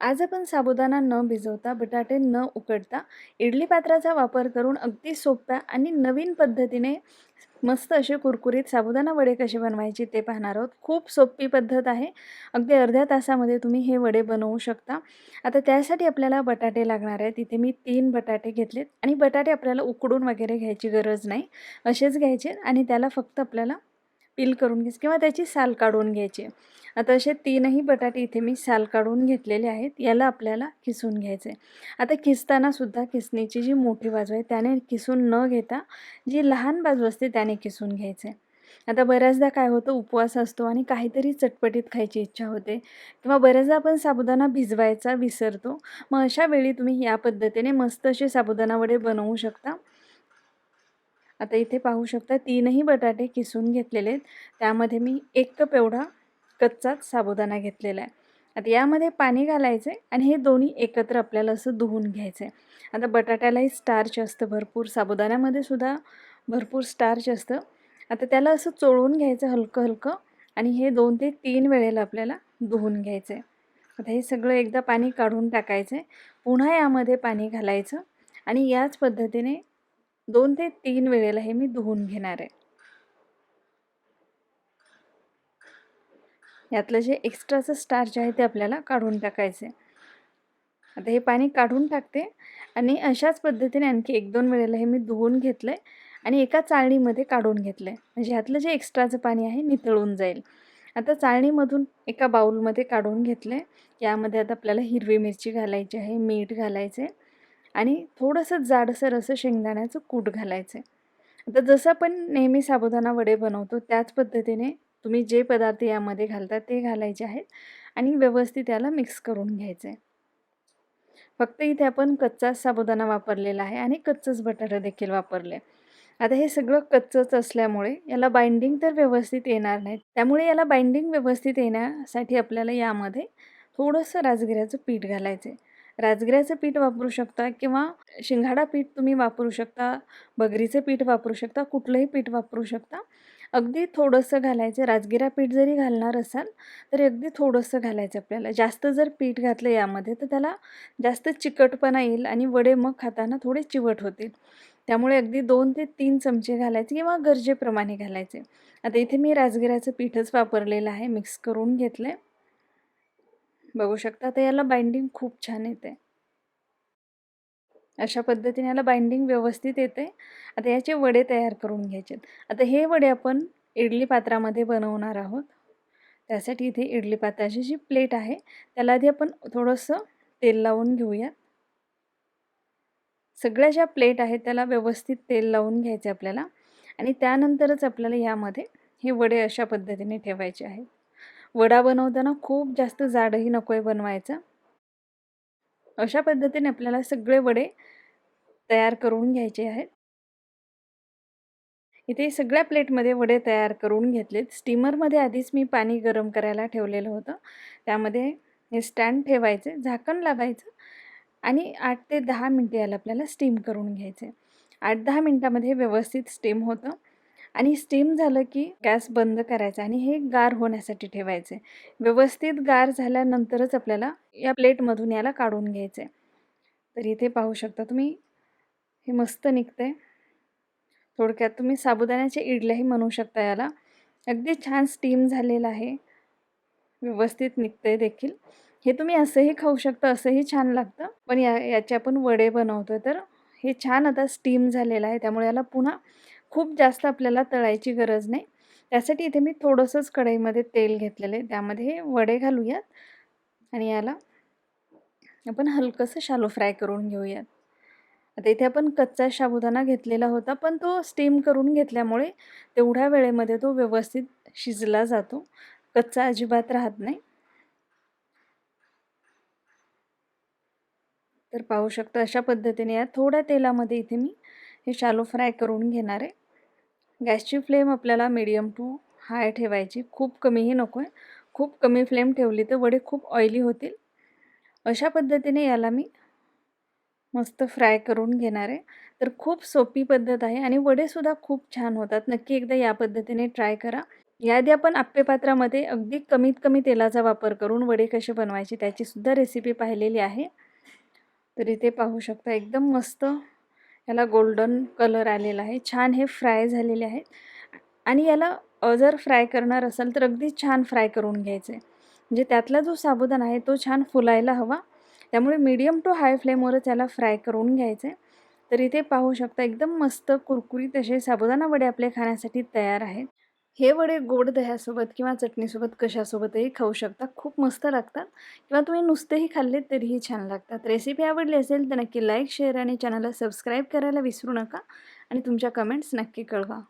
आज आपण साबुदाणा न भिजवता बटाटे न उकडता इडली पात्राचा वापर करून अगदी सोप्या आणि नवीन पद्धतीने मस्त असे कुरकुरीत साबुदाणा वडे कसे बनवायचे ते पाहणार आहोत. खूप सोपी पद्धत आहे. अगदी अर्ध्या तासामध्ये तुम्ही हे वडे बनवू शकता. आता त्यासाठी आपल्याला बटाटे लागणार आहेत. तिथे मी तीन बटाटे घेतलेत आणि बटाटे आपल्याला उकडून वगैरे घ्यायची गरज नाही. असेच घ्यायचे आणि त्याला फक्त आपल्याला पील करून घ्यायचे किंवा त्याची साल काढून घ्यायची. आता असे तीनही बटाटे इथे मी साल काढून घेतलेले आहेत. याला आपल्याला किसून घ्यायचे आता किसताना सुद्धा किसणीची जी मोठी बाजू आहे त्याने किसून न घेता जी लहान बाजू असते त्याने किसून घ्यायचे आता बऱ्याचदा काय होतं उपवास असतो आणि काहीतरी चटपटीत खायची इच्छा होते किंवा बऱ्याचदा आपण साबुदाणा भिजवायचा विसरतो. मग अशा वेळी तुम्ही या पद्धतीने मस्त असे साबुदाणा वडे बनवू शकता. आता इथे पाहू शकता तीनही बटाटे किसून घेतलेले आहेत. त्यामध्ये मी एक कप एवढा कच्चाच साबुदाणा घेतलेला आहे. आता यामध्ये पाणी घालायचं आहे आणि हे दोन्ही एकत्र आपल्याला असं धुवून घ्यायचं आहे आता बटाट्यालाही स्टार्च असतं भरपूर साबुदाण्यामध्ये सुद्धा भरपूर स्टार्च असतं. आता त्याला असं चोळून घ्यायचं हलकं हलकं आणि हे दोन ते तीन वेळेला आपल्याला धुवून घ्यायचं आहे आता हे सगळं एकदा पाणी काढून टाकायचं आहे पुन्हा यामध्ये पाणी घालायचं आणि याच पद्धतीने दोन ते तीन वेळेला हे मी धुवून घेणार आहे. यातलं जे एक्स्ट्राचं स्टार्च आहे ते आपल्याला काढून टाकायचं आहे. आता हे पाणी काढून टाकते आणि अशाच पद्धतीने आणखी एक दोन वेळेला हे मी धुवून घेतलं आहे आणि एका चाळणीमध्ये काढून घेतलं आहे म्हणजे ह्यातलं जे एक्स्ट्राचं पाणी आहे नितळून जाईल. आता चाळणीमधून एका बाऊलमध्ये काढून घेतलं आहे यामध्ये आता आपल्याला हिरवी मिरची घालायची आहे मीठ घालायचं आहे आणि थोडंसं जाडसर असं शेंगदाण्याचं कूट घालायचं आहे आता जसं आपण नेहमी साबुदाणा वडे बनवतो त्याच पद्धतीने तुम्ही जे पदार्थ यामध्ये घालता ते घालायचे आहेत आणि व्यवस्थित याला मिक्स करून घ्यायचं आहे फक्त इथे आपण कच्चाच साबुदाणा वापरलेला आहे आणि कच्चंच बटाटा देखील वापरले. आता हे सगळं कच्चंच असल्यामुळे याला बाइंडिंग तर व्यवस्थित येणार नाही. त्यामुळे याला बाइंडिंग व्यवस्थित येण्यासाठी आपल्याला यामध्ये थोडंसं राजगिऱ्याचं पीठ घालायचं आहे राजगिऱ्याचं पीठ वापरू शकता किंवा शिंगाडा पीठ तुम्ही वापरू शकता बगरीचं पीठ वापरू शकता कुठलंही पीठ वापरू शकता. अगदी थोडंसं घालायचं राजगिरा पीठ जरी घालणार असाल तरी अगदी थोडंसं घालायचं आपल्याला. जास्त जर पीठ घातलं यामध्ये तर त्याला जास्त चिकटपणा येईल आणि वडे मग खाताना थोडे चिवट होतील. त्यामुळे अगदी दोन ते तीन चमचे घालायचे किंवा गरजेप्रमाणे घालायचे. आता इथे मी राजगिऱ्याचं पीठच वापरलेलं आहे मिक्स करून घेतलं आहे बघू शकता. तर याला बाइंडिंग खूप छान येते. अशा पद्धतीने याला बाइंडिंग व्यवस्थित येते. आता याचे वडे तयार करून घ्यायचे आता हे वडे आपण इडली पात्रामध्ये बनवणार आहोत. त्यासाठी इथे इडली पात्राची जी प्लेट आहे त्याला आधी आपण थोडंसं तेल लावून घेऊया सगळ्या ज्या प्लेट आहेत त्याला व्यवस्थित तेल लावून घ्यायचे आपल्याला. आणि त्यानंतरच आपल्याला यामध्ये हे वडे अशा पद्धतीने ठेवायचे आहेत. वडा बनवताना खूप जास्त जाडही नको आहे बनवायचं. अशा पद्धतीने आपल्याला सगळे वडे तयार करून घ्यायचे आहेत. इथे सगळ्या प्लेटमध्ये वडे तयार करून घेतलेत. स्टीमरमध्ये आधीच मी पाणी गरम करायला ठेवलेलं होतं. त्यामध्ये हे स्टँड ठेवायचे झाकण लावायचं आणि आठ ते दहा मिनटे याला आपल्याला स्टीम करून घ्यायचे. आठ दहा मिनटामध्ये व्यवस्थित स्टीम होतं. आणि स्टीम झालं की गॅस बंद करायचा आणि हे गार होण्यासाठी ठेवायचे. व्यवस्थित गार झाल्यानंतरच आपल्याला या प्लेटमधून याला काढून घ्यायचे. तर इथे पाहू शकता तुम्ही हे मस्त निघते थोडक्यात तुम्ही साबुदाण्याच्या इडल्याही म्हणू शकता याला. अगदी छान स्टीम झालेलं आहे. व्यवस्थित निघते देखील. हे तुम्ही असंही खाऊ शकता असंही छान लागतं. पण या याचे आपण वडे बनवतो तर हे छान आता स्टीम झालेलं आहे. त्यामुळे याला पुन्हा खूप जास्त आपल्याला तळायची गरज नाही. त्यासाठी इथे मी थोडंसंच कढईमध्ये तेल घेतलेलं आहे. त्यामध्ये वडे घालूयात आणि याला आपण हलकंसं शालो फ्राय करून घेऊयात. आता इथे आपण कच्चा साबुदाणा घेतलेला होता पण तो स्टीम करून घेतल्यामुळे तेवढ्या वेळेमध्ये तो व्यवस्थित शिजला जातो. कच्चा अजिबात राहत नाही. तर पाहू शकता अशा पद्धतीने या थोड्या तेलामध्ये इथे मी हे शालो फ्राय करून घेणार आहे. गॅसची फ्लेम आपल्याला मीडियम टू हाय ठेवायची. खूप कमीही नको आहे खूप कमी फ्लेम ठेवली तर वडे खूप ऑइली होतील. अशा पद्धतीने याला मी मस्त फ्राय करून घेणार आहे. तर खूप सोपी पद्धत आहे आणि वडेसुद्धा खूप छान होतात. नक्की एकदा या पद्धतीने ट्राय करा. याआधी आपण आप्पेपात्रामध्ये अगदी कमीत कमी तेलाचा वापर करून वडे कसे बनवायचे त्याचीसुद्धा रेसिपी पाहिलेली आहे. तर इथे पाहू शकता एकदम मस्त याला गोल्डन कलर आलेला आहे. छान हे फ्राय झालेले आहेत. आणि याला जर फ्राय करणार असाल तर अगदी छान फ्राय करून घ्यायचं आहे म्हणजे त्यातला जो साबुदाणा आहे तो छान फुलायला हवा. त्यामुळे मीडियम टू हाय फ्लेमवरच याला फ्राय करून घ्यायचं आहे तर इथे पाहू शकता एकदम मस्त कुरकुरीत असे साबुदाणा वडे आपले खाण्यासाठी तयार आहेत. हे वडे गोड दह्यासोबत किंवा चटणीसोबत कशासोबतही खाऊ शकता. खूप मस्त लागतात. किंवा तुम्ही नुसतेही खाल्ले तरीही छान लागतात. रेसिपी आवडली असेल तर नक्की लाईक शेअर आणि चॅनलला सबस्क्राईब करायला विसरू नका. आणि तुमच्या कमेंट्स नक्की कळवा.